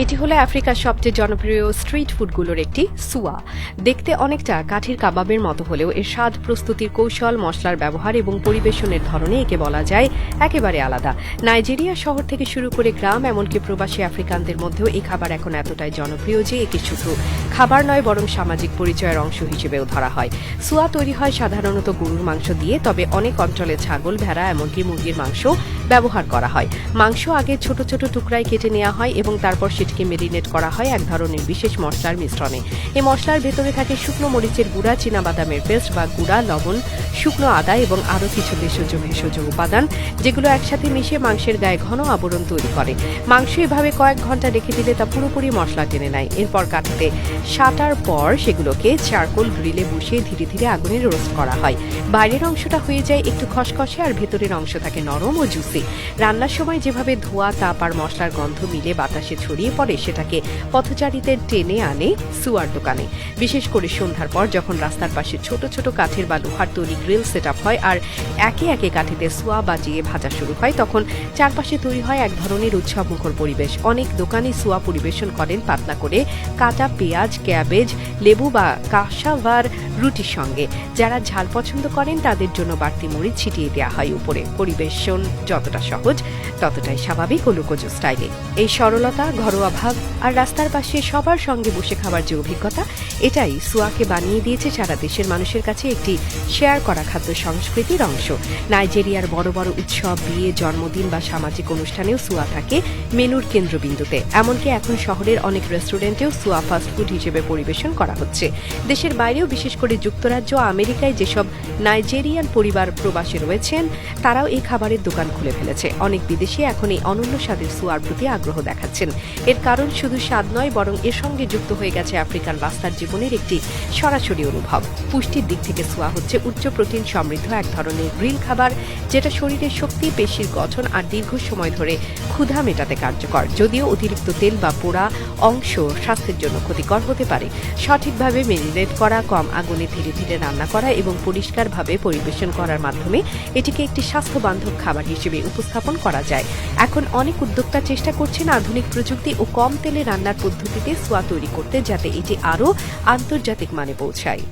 এটি হলো আফ্রিকার সবচেয়ে জনপ্রিয় স্ট্রিট ফুডগুলোর একটি সুয়া। দেখতে অনেকটা কাঠির কাবাবের মতো হলেও এর স্বাদ, প্রস্তুতির কৌশল, মশলার ব্যবহার এবং পরিবেশনের ধরনে একে বলা যায় একেবারে আলাদা। নাইজেরিয়া শহর থেকে শুরু করে গ্রাম, এমনকি প্রবাসী আফ্রিকানদের মধ্যেও এই খাবার এখন এতটাই জনপ্রিয় যে একে শুধু খাবার নয়, বরং সামাজিক পরিচয়ের অংশ হিসেবেও ধরা হয়। সুয়া তৈরি হয় সাধারণত গরুর মাংস দিয়ে, তবে অনেক অঞ্চলে ছাগল, ভেড়া, এমনকি মুরগির মাংস ব্যবহার করা হয়। মাংস আগে ছোট ছোট টুকরায় কেটে নেওয়া হয় এবং তারপর সেটিকে মেরিনেট করা হয় এক ধরনের বিশেষ মশলার মিশ্রণে। এই মশলার ভেতরে থাকে শুকনো মরিচের গুঁড়া, চীনাবাদামের পেস্ট বা গুঁড়া, লবণ, শুকনো আদা এবং আরও কিছু ভেষজ ভেষজ উপাদান, যেগুলো একসাথে মিশে মাংসের গায়ে ঘন আবরণ তৈরি করে। মাংস এভাবে কয়েক ঘণ্টা রেখে দিলে তা পুরোপুরি মশলা টেনে নেয়। এরপর কাঠিতে সাটার পর সেগুলোকে চারকোল গ্রিলে বসিয়ে ধীরে ধীরে আগুনে রোস্ট করা হয়। বাইরের অংশটা হয়ে যায় একটু খসখসে আর ভেতরের অংশ থাকে নরম ও জুসি। রান্নার সময় যেভাবে ধোয়া, তাপ আর মশলার গন্ধ মিলে বাতাসে ছড়িয়ে পড়ে সেটাকে পথচারীদের টেনে আনে সুয়ার দোকানে। বিশেষ করে সন্ধ্যার পর যখন রাস্তার পাশে ছোট ছোট কাঠের বা লোহার তৈরি গ্রিল সেট হয় আর একে একে কাঠিতে সোয়া বাজিয়ে ভাজা শুরু হয়, তখন চারপাশে তৈরি হয় এক ধরনের উৎসব মুখর পরিবেশ। অনেক দোকানি সোয়া পরিবেশন করেন পাতলা করে কাটা, পেঁয়াজ, ক্যাবেজ, লেবু বা কাঁসাভার রুটির সঙ্গে। যারা ঝাল পছন্দ করেন তাদের জন্য বাড়তি মরিচ ছিটিয়ে দেওয়া হয় উপরে। পরিবেশন যতটা সহজ ততটাই স্বাভাবিক ও লোকজ স্টাইলে। এই সরলতা, ঘরোয়া ভাব আর রাস্তার পাশে সবার সঙ্গে বসে খাবার যে অভিজ্ঞতা, এটাই সুয়াকে বানিয়ে দিয়েছে সারা দেশের মানুষের কাছে একটি শেয়ার করা খাদ্য সংস্কৃতির অংশ। নাইজেরিয়ার বড় বড় উৎসব, বিয়ে, জন্মদিন বা সামাজিক অনুষ্ঠানেও সুয়া থাকে মেনুর কেন্দ্রবিন্দুতে। এমনকি এখন শহরের অনেক রেস্টুরেন্টেও সুয়া ফাস্টফুড হিসেবে পরিবেশন করা হচ্ছে। দেশের বাইরেও বিশেষ করে যুক্তরাজ্য, আমেরিকায় যেসব নাইজেরিয়ান পরিবার প্রবাসে রয়েছেন, তারাও এই খাবারের দোকান খুলে ফেলেছে। অনেক বিদেশি এখন এই অনন্য স্বাদের সুয়ার প্রতি আগ্রহ দেখাচ্ছেন। এর কারণ শুধু স্বাদ নয়, বরং এর সঙ্গে যুক্ত হয়ে গেছে আফ্রিকান বাস্তার জীবনের একটি সরাসরি অনুভব। পুষ্টির দিক থেকে সোয়া হচ্ছে উচ্চ প্রোটিন সমৃদ্ধ এক ধরনের গ্রিল খাবার, যেটা শরীরের শক্তি, পেশির গঠন আর দীর্ঘ সময় ধরে ক্ষুধা মেটাতে কার্যকর। যদিও অতিরিক্ত তেল বা পোড়া অংশ স্বাস্থ্যের জন্য ক্ষতিকর হতে পারে। সঠিকভাবে মেরিনেট করা, কম আগুনে ধীরে ধীরে রান্না করা এবং পরিষ্কারভাবে পরিবেশন করার মাধ্যমে এটিকে একটি স্বাস্থ্যবান্ধব খাবার হিসেবে উপস্থাপন করা যায়। এখন অনেক উদ্যোক্তা চেষ্টা করছেন আধুনিক প্রযুক্তি ও কম তেলে রান্নার পদ্ধতিতে সোয়া তৈরি করতে যাতে এটি আরও আন্তর্জাতিক মানে পৌঁছায়।